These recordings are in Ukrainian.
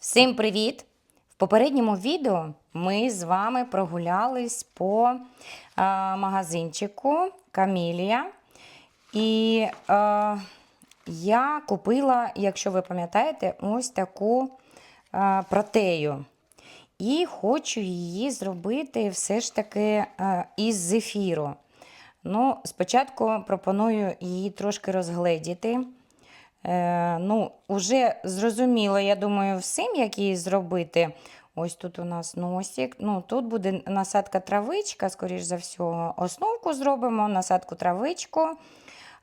Всім привіт! В попередньому відео ми з вами прогулялись по е, магазинчику Камілія. І е, я купила, якщо ви пам'ятаєте, ось таку е, протею. І хочу її зробити все ж таки е, із зефіру. Ну, спочатку пропоную її трошки розгледіти. Е, ну, Уже зрозуміло, я думаю, всім, як її зробити. Ось тут у нас носик. Ну, Тут буде насадка травичка, скоріш за всього, основку зробимо, насадку травичку.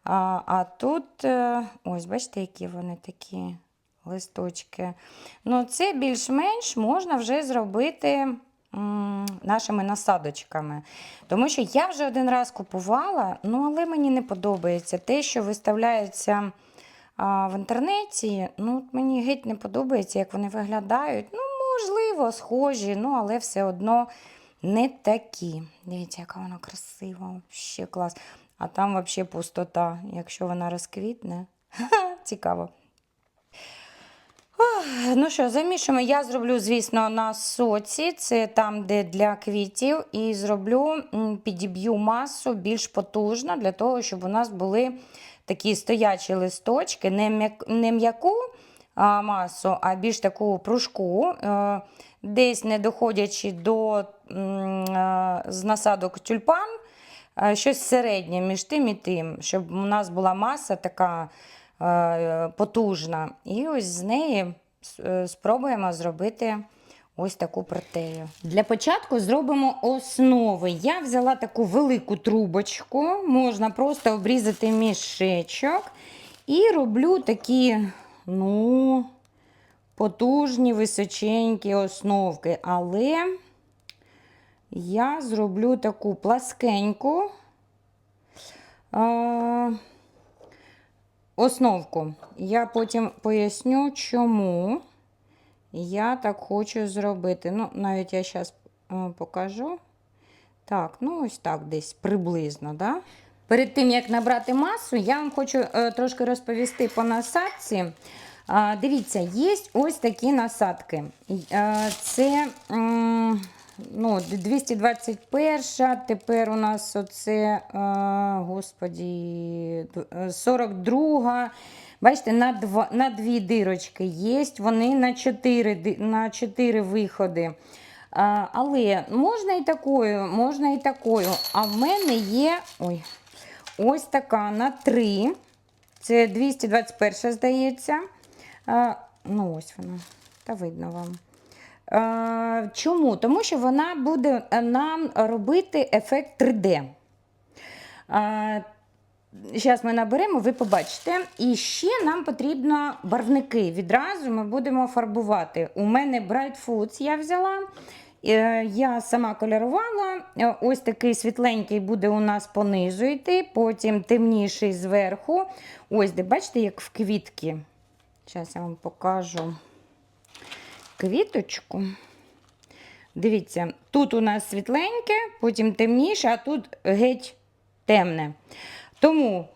А а тут, е, ось, бачите, які вони такі листочки. Ну, Це більш-менш можна вже зробити нашими насадочками. Тому що я вже один раз купувала, ну, але мені не подобається те, що виставляється. А в інтернеті ну, мені геть не подобається, як вони виглядають. Ну, можливо, схожі, ну, але все одно не такі. Дивіться, яка вона красива, ще клас. А там взагалі пустота, якщо вона розквітне. Цікаво. Ну що, замішуємо. Я зроблю, звісно, на соці, це там, де для квітів, і зроблю, підіб'ю масу більш потужно, для того, щоб у нас були такі стоячі листочки, не м'як- не м'яку масу, а більш таку пружку, е, десь не доходячи до е, з насадок тюльпан, е, щось середнє між тим і тим, щоб у нас була маса така потужна. І ось з неї е, спробуємо зробити ось таку протею. Для початку зробимо основи. Я взяла таку велику трубочку, можна просто обрізати мішечок. І роблю такі, ну, потужні, височенькі основки. Але я зроблю таку пласкеньку. Е, Основку. Я потім поясню, чому я так хочу зробити. Ну, навіть я зараз покажу. Так, ну ось так десь приблизно. Да? Перед тим, як набрати масу, я вам хочу е, трошки розповісти по насадці. А, дивіться, є ось такі насадки. Е, це ну, 221, тепер у нас оце, е, господі, д- е, 42. Бачите, на, два, на дві дирочки є, вони на 4, на 4 виходи. А, але можна і такою, можна і такою. А в мене є ой, ось така на 3. Це 221, здається. А, ну, ось вона. Та видно вам. А, чому? Тому що вона буде е, нам робити ефект 3D. Зараз ми наберемо, ви побачите. І ще нам потрібно барвники. Відразу ми будемо фарбувати. У мене Bright Foods я взяла. Е, Я сама кольорувала. Е, Ось такий світленький буде у нас понизу йти, потім темніший зверху. Ось, де бачите, як в квітки. Зараз я вам покажу квіточку. Дивіться, тут у нас світленьке, потім темніше, а тут геть темне. Тому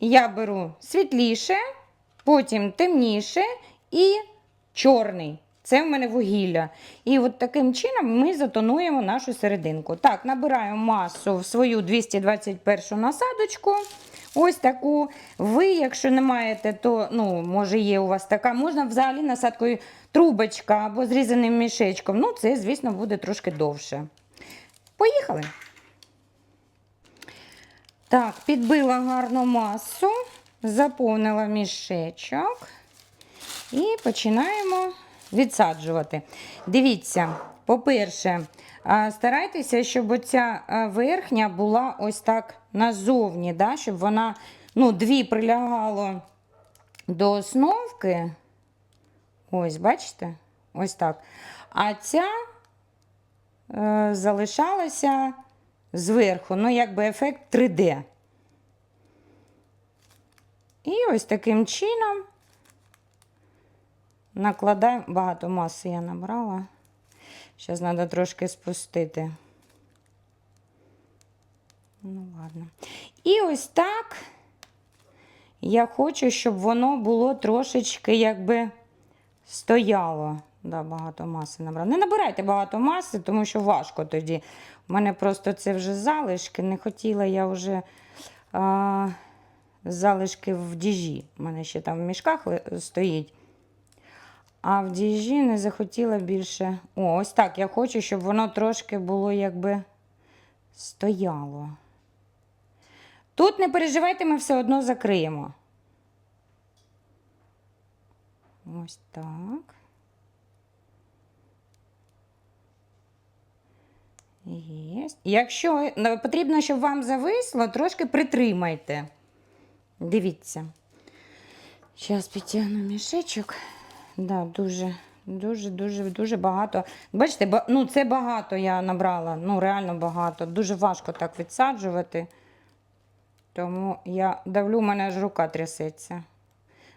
я беру світліше, потім темніше і чорний. Це в мене вугілля. І от таким чином ми затонуємо нашу серединку. Так, набираю масу в свою 221 насадочку. Ось таку. Ви, якщо не маєте, то ну, може є у вас така, можна взагалі насадкою трубочка або зрізаним мішечком. Ну, це, звісно, буде трошки довше. Поїхали. Так, підбила гарну масу, заповнила мішечок і починаємо відсаджувати. Дивіться, по-перше, старайтеся, щоб оця верхня була ось так назовні, да, щоб вона ну, дві прилягало до основки. Ось, бачите? Ось так. А ця е, залишалася зверху, ну, якби ефект 3D. І ось таким чином накладаємо, багато маси я набрала. Зараз треба трошки спустити. Ну, ладно. І ось так я хочу, щоб воно було трошечки якби стояло. Да, багато маси набрала. Не набирайте багато маси, тому що важко тоді. У мене просто це вже залишки. Не хотіла я вже а, залишки в діжі. У мене ще там в мішках стоїть. А в діжі не захотіла більше. О, ось так. Я хочу, щоб воно трошки було якби стояло. Тут не переживайте, ми все одно закриємо. Ось так. Є. Якщо потрібно, щоб вам зависло, трошки притримайте. Дивіться. Зараз підтягну мішечок. Да, дуже, дуже, дуже, дуже багато. Бачите, ну це багато я набрала. Ну, реально багато. Дуже важко так відсаджувати. Тому я давлю, у мене аж рука трясеться.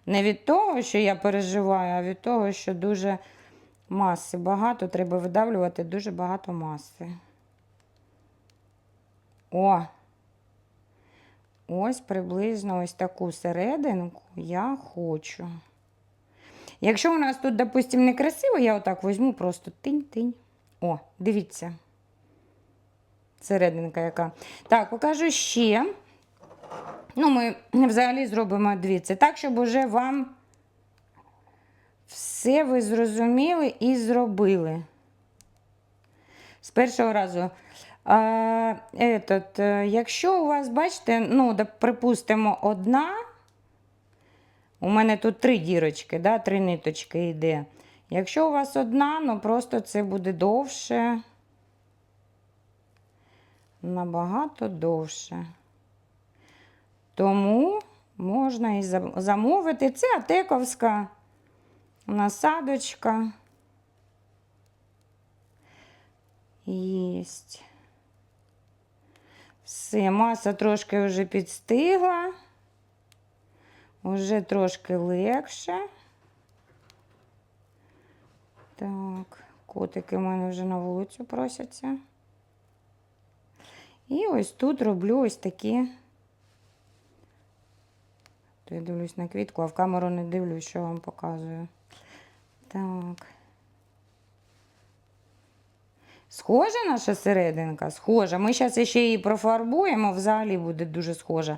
Не від того, що я переживаю, а від того, що дуже маси багато, треба видавлювати дуже багато маси. О! Ось приблизно ось таку серединку я хочу. Якщо у нас тут, допустимо, некрасиво, я отак візьму просто тинь-тинь. О, дивіться. Серединка яка. Так, покажу ще. Ну, ми взагалі зробимо дві. Це так, щоб уже вам все ви зрозуміли і зробили. З першого разу. А, этот, е, якщо у вас, бачите, ну, припустимо, одна, у мене тут три дірочки, да, три ниточки йде. Якщо у вас одна, ну просто це буде довше. Набагато довше. Тому можна і замовити. Це атековська насадочка. Єсть. Все, маса трошки вже підстигла. Уже трошки легше. Так, котики в мене вже на вулицю просяться. І ось тут роблю ось такі. То я дивлюсь на квітку, а в камеру не дивлюсь, що вам показую. Так. Схожа наша серединка? Схожа. Ми зараз ще її профарбуємо, взагалі буде дуже схожа.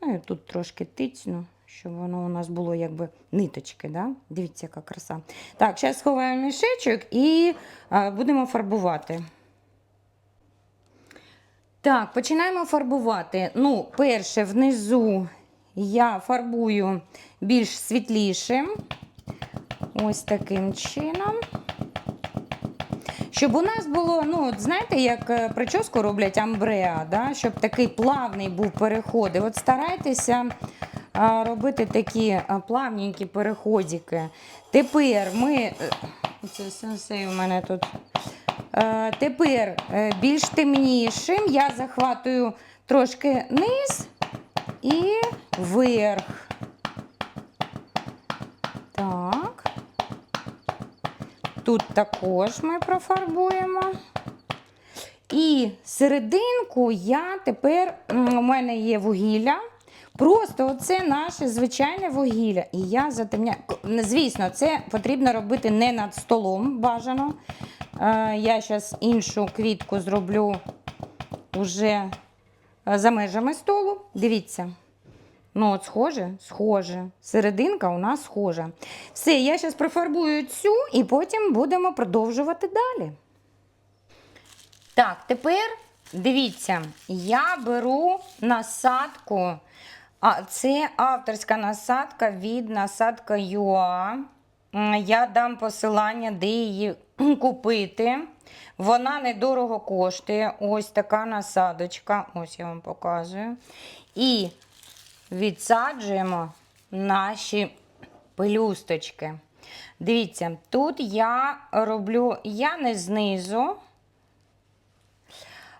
Ну і тут трошки тицну, щоб воно у нас було якби ниточки. Да? Дивіться, яка краса. Так, зараз сховаємо мішечок і а, будемо фарбувати. Так, починаємо фарбувати. Ну, перше, внизу я фарбую більш світлішим. Ось таким чином. Щоб у нас було, ну, от знаєте, як е, прическу роблять амбреа, да? щоб такий плавний був переход. І от старайтеся робити такі плавненькі переходики. Тепер ми. е, Це сенсей у мене тут. Е, Тепер е, більш темнішим я захватую трошки низ і вверх. Так. Тут також ми профарбуємо. І серединку я тепер, у мене є вугілля. Просто оце наше звичайне вугілля. І я затемняю. Звісно, це потрібно робити не над столом бажано. Е, Я зараз іншу квітку зроблю уже е, за межами столу. Дивіться. Ну, от схоже, схоже. Серединка у нас схожа. Все, я зараз профарбую цю і потім будемо продовжувати далі. Так, тепер дивіться, я беру насадку. А це авторська насадка від насадка ЮА. Я дам посилання, де її купити. Вона недорого коштує. Ось така насадочка. Ось я вам показую. І відсаджуємо наші пелюсточки. Дивіться, тут я роблю, я не знизу.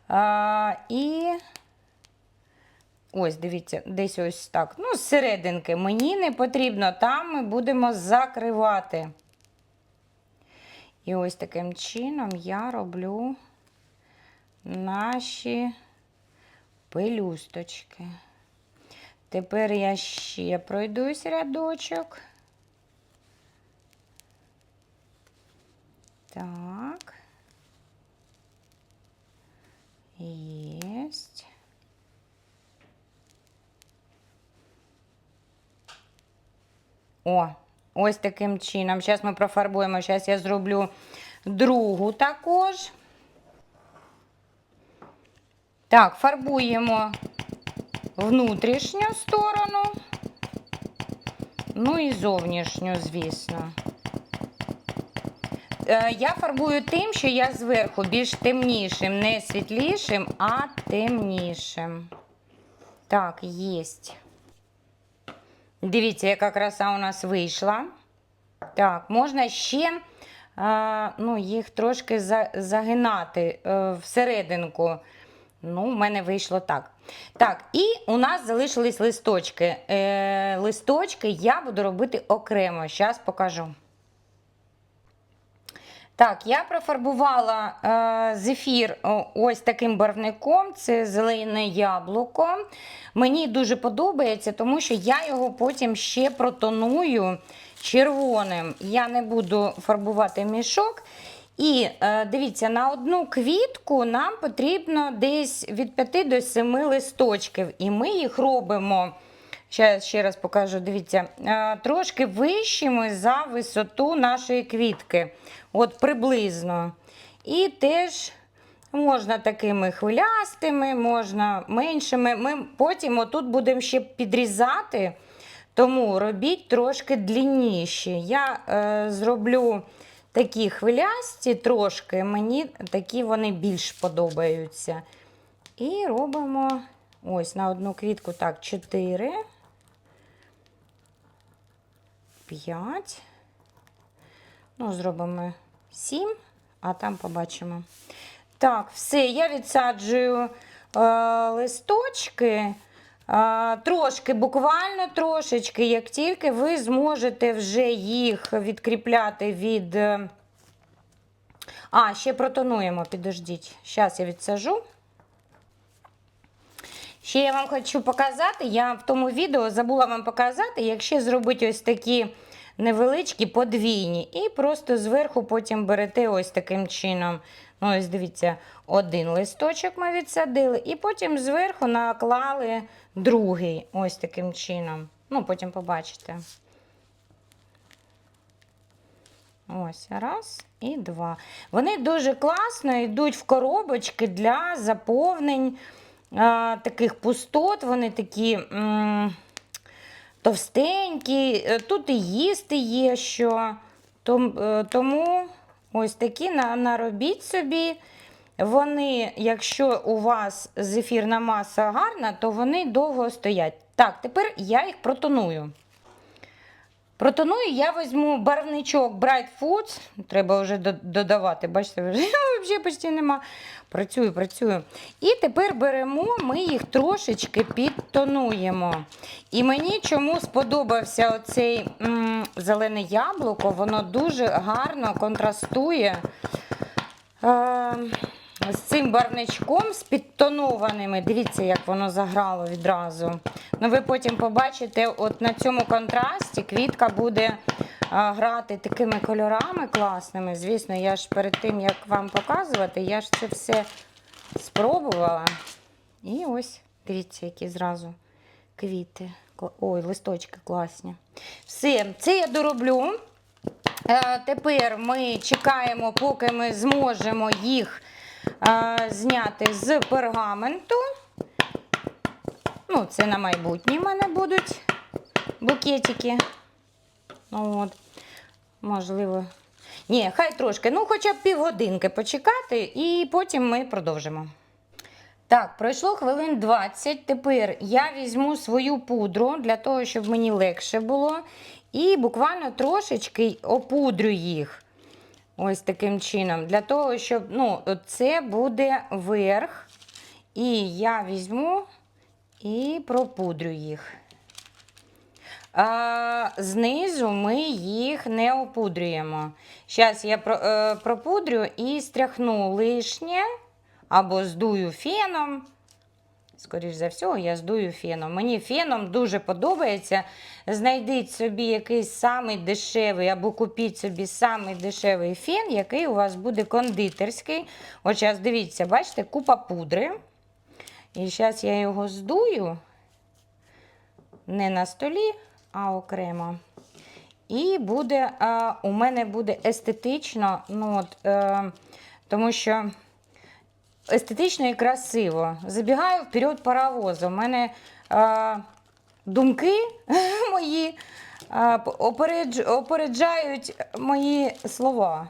А, і ось, дивіться, десь ось так. Ну, з серединки мені не потрібно, там ми будемо закривати. І ось таким чином я роблю наші пелюсточки. Тепер я ще пройдусь рядочок. Так. Єсть. О, ось таким чином. Зараз ми профарбуємо. Зараз я зроблю другу також. Так, фарбуємо внутрішню сторону. Ну і зовнішню, звісно. Е, Я фарбую тим, що я зверху більш темнішим, не світлішим, а темнішим. Так, єсть. Дивіться, яка краса у нас вийшла. Так, можна ще ну, їх трошки за, загинати е, всерединку. Ну, в мене вийшло так. Так, і у нас залишились листочки. Е, листочки я буду робити окремо. Зараз покажу. Так, я профарбувала е, зефір ось таким барвником. Це зелене яблуко. Мені дуже подобається, тому що я його потім ще протоную червоним. Я не буду фарбувати мішок. І е, дивіться, на одну квітку нам потрібно десь від 5 до 7 листочків. І ми їх робимо. Ще, ще раз покажу, дивіться, е, трошки вищими за висоту нашої квітки. От приблизно. І теж можна такими хвилястими, можна меншими. Ми потім отут будемо ще підрізати, тому робіть трошки длинніші. Я е, зроблю такі хвилясті трошки, мені такі вони більш подобаються. І робимо ось на одну квітку так, 4. 5. Ну, зробимо 7, а там побачимо. Так, все, я відсаджую е, листочки. Е, трошки, буквально трошечки, як тільки ви зможете вже їх відкріпляти від. е, А, ще протонуємо, підождіть. Зараз я відсажу. Ще я вам хочу показати, я в тому відео забула вам показати, як ще зробити ось такі невеличкі подвійні. І просто зверху потім берете ось таким чином. Ну, ось дивіться, один листочок ми відсадили, і потім зверху наклали другий, ось таким чином. Ну, потім побачите. Ось, раз і два. Вони дуже класно йдуть в коробочки для заповнень а, таких пустот. Вони такі м, товстенькі. Е, Тут і їсти є що. Е, тому ось такі наробіть собі. Вони, якщо у вас зефірна маса гарна, то вони довго стоять. Так, тепер я їх протоную. Протоную я візьму барвничок Bright Foods. Треба вже додавати, бачите, взагалі почти нема. Працюю, працюю. І тепер беремо, ми їх трошечки підтонуємо. І мені чому сподобався оцей м, зелене яблуко, воно дуже гарно контрастує. Е, з цим барвничком, з підтонованими. Дивіться, як воно заграло відразу. Ну, ви потім побачите, от на цьому контрасті квітка буде а, грати такими кольорами класними. Звісно, я ж перед тим, як вам показувати, я ж це все спробувала. І ось, дивіться, які зразу квіти. Ой, листочки класні. Все, це я дороблю. Е, Тепер ми чекаємо, поки ми зможемо їх е, зняти з пергаменту. Ну, це на майбутнє в мене будуть букетики. Ну, от, можливо. Ні, хай трошки, ну хоча б півгодинки почекати, і потім ми продовжимо. Так, пройшло хвилин 20. Тепер я візьму свою пудру для того, щоб мені легше було. І буквально трошечки опудрю їх. Ось таким чином. Для того, щоб ну, це буде верх. І я візьму і пропудрю їх. А, знизу ми їх не опудрюємо. Зараз я е, пропудрю і стряхну лишнє або здую феном. Скоріш за всього, я здую феном. Мені феном дуже подобається. Знайдіть собі якийсь самий дешевий або купіть собі самий дешевий фен, який у вас буде кондитерський. От зараз дивіться, бачите, купа пудри. І зараз я його здую не на столі, а окремо. І буде, а, у мене буде естетично, ну от, е, тому що естетично і красиво. Забігаю вперед паровозу. У мене е, думки мої е, опередж, опереджають мої слова.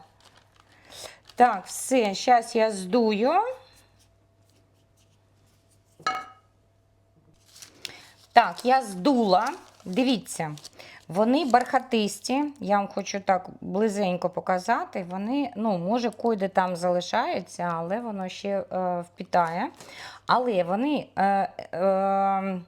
Так, все, зараз я здую. Так, я здула. Дивіться, вони бархатисті. Я вам хочу так близенько показати. Вони, ну, може, койде там залишається, але воно ще е, впітає. Але вони е, е,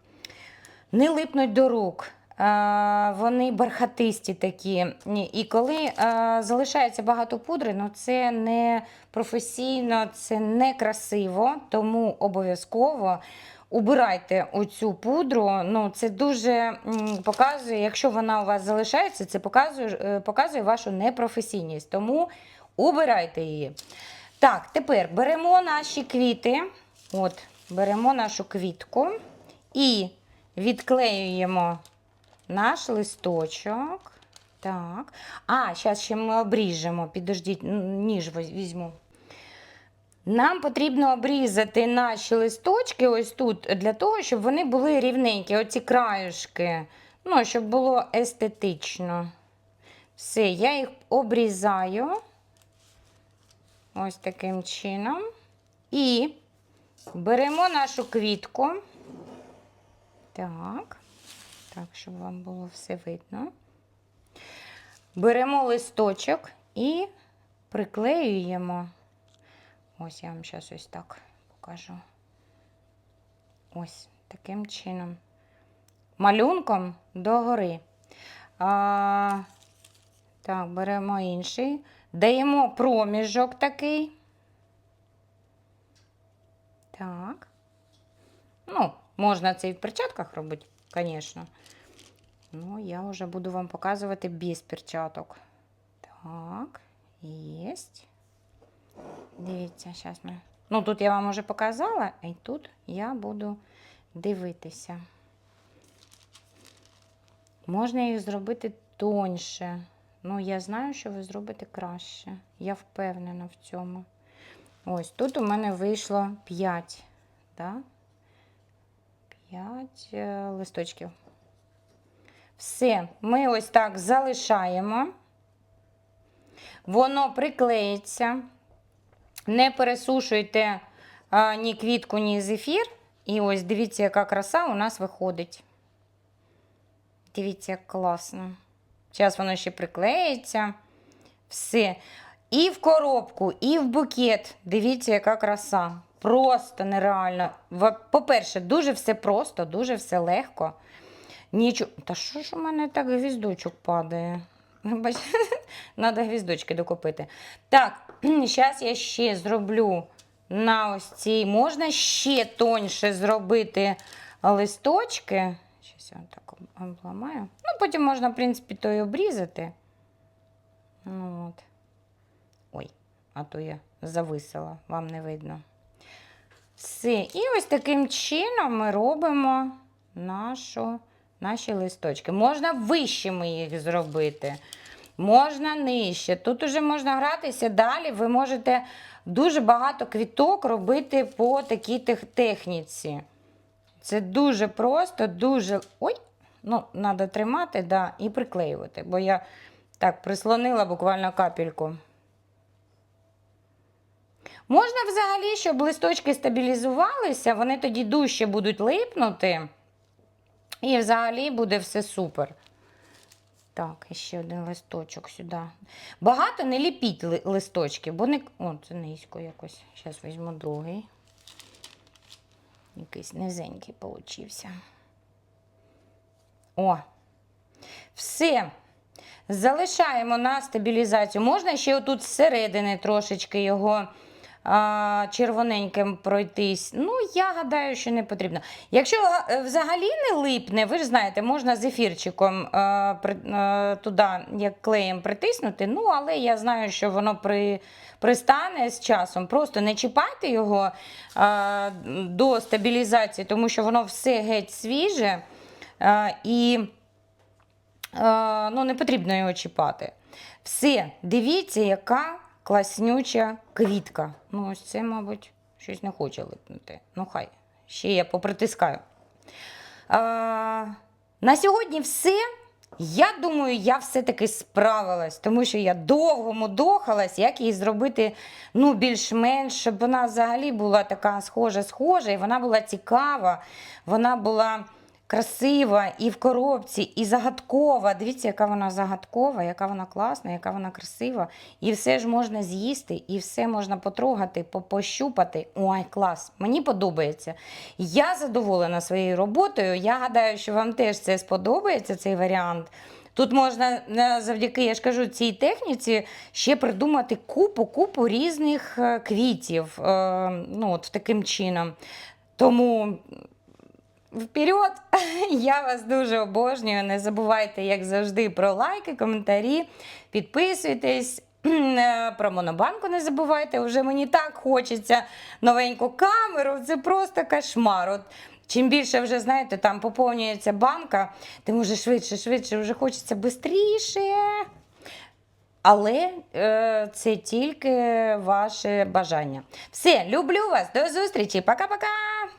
не липнуть до рук. Е, Вони бархатисті такі. І коли е, залишається багато пудри, ну це не професійно, це не красиво, тому обов'язково убирайте оцю пудру. Ну, це дуже показує, якщо вона у вас залишається, це показує, е, показує вашу непрофесійність. Тому убирайте її. Так, тепер беремо наші квіти. От, беремо нашу квітку і відклеюємо наш листочок. Так. А, зараз ще ми обріжемо. Підождіть, ніж візьму. Нам потрібно обрізати наші листочки ось тут, для того, щоб вони були рівненькі, оці краюшки. Ну, щоб було естетично. Все, я їх обрізаю. Ось таким чином. І беремо нашу квітку. Так, так, щоб вам було все видно. Беремо листочок і приклеюємо. Ось я вам зараз ось так покажу. Ось таким чином. Малюнком догори. А, так, беремо інший. Даємо проміжок такий. Так. Ну, можна це і в перчатках робити, звісно. Ну, я вже буду вам показувати без перчаток. Так, єсть. Дивіться, зараз ми. Ну, тут я вам вже показала, й тут я буду дивитися. Можна їх зробити тоньше. Ну, я знаю, що ви зробите краще. Я впевнена в цьому. Ось тут у мене вийшло 5. Да? 5 е, листочків. Все, ми ось так залишаємо. Воно приклеїться. Не пересушуйте ні квітку, ні зефір. І ось дивіться, яка краса у нас виходить. Дивіться, як класно. Зараз воно ще приклеїться. Все. І в коробку, і в букет. Дивіться, яка краса. Просто нереально. По-перше, дуже все просто, дуже все легко. Нічого. Та що ж у мене так гвіздочок падає? Бач, Треба гвіздочки докупити. Так, зараз я ще зроблю на ось цій. Можна ще тоньше зробити листочки. Зараз я так обламаю. Ну, потім можна, в принципі, то і обрізати. Ну, от. Ой, а то я зависила, вам не видно. Все. І ось таким чином ми робимо нашу, наші листочки. Можна вищими їх зробити. Можна нижче. Тут уже можна гратися далі. Ви можете дуже багато квіток робити по такій техніці. Це дуже просто, дуже. Ой, ну, треба тримати да, і приклеювати, бо я так прислонила буквально капельку. Можна взагалі, щоб листочки стабілізувалися, вони тоді дужче будуть липнути. І взагалі буде все супер. Так, ще один листочок сюди. Багато не ліпіть ли- листочки, бо не. О, це низько якось. Зараз візьму другий. Якийсь низенький получився. О. Все. Залишаємо на стабілізацію. Можна ще отут зсередини трошечки його а, червоненьким пройтись. Ну, я гадаю, що не потрібно. Якщо е, взагалі не липне, ви ж знаєте, можна з ефірчиком е, е, туди, як клеєм притиснути. Ну, але я знаю, що воно при, пристане з часом. Просто не чіпайте його е, до стабілізації, тому що воно все геть свіже. Е, і ну, не потрібно його чіпати. Все, дивіться, яка класнюча квітка. Ну, ось це, мабуть, щось не хоче липнути. Ну, хай. Ще я попритискаю. А, на сьогодні все. Я думаю, я все-таки справилась, тому що я довго мудохалась, як її зробити ну, більш-менш, щоб вона взагалі була така схожа-схожа, і вона була цікава, вона була красива і в коробці, і загадкова. Дивіться, яка вона загадкова, яка вона класна, яка вона красива. І все ж можна з'їсти, і все можна потрогати, пощупати. Ой, клас! Мені подобається. Я задоволена своєю роботою. Я гадаю, що вам теж це сподобається, цей варіант. Тут можна завдяки, я ж кажу, цій техніці ще придумати купу-купу різних е, квітів. е, Ну, от таким чином. Тому Вперед! Я вас дуже обожнюю. Не забувайте, як завжди, про лайки, коментарі. Підписуйтесь. Е, Про монобанку не забувайте. Вже мені так хочеться новеньку камеру. Це просто кошмар. От чим більше вже, знаєте, там поповнюється банка, тим вже швидше, швидше, вже хочеться швидше. Але е, це тільки ваше бажання. Все, люблю вас, до зустрічі. Пока-пока!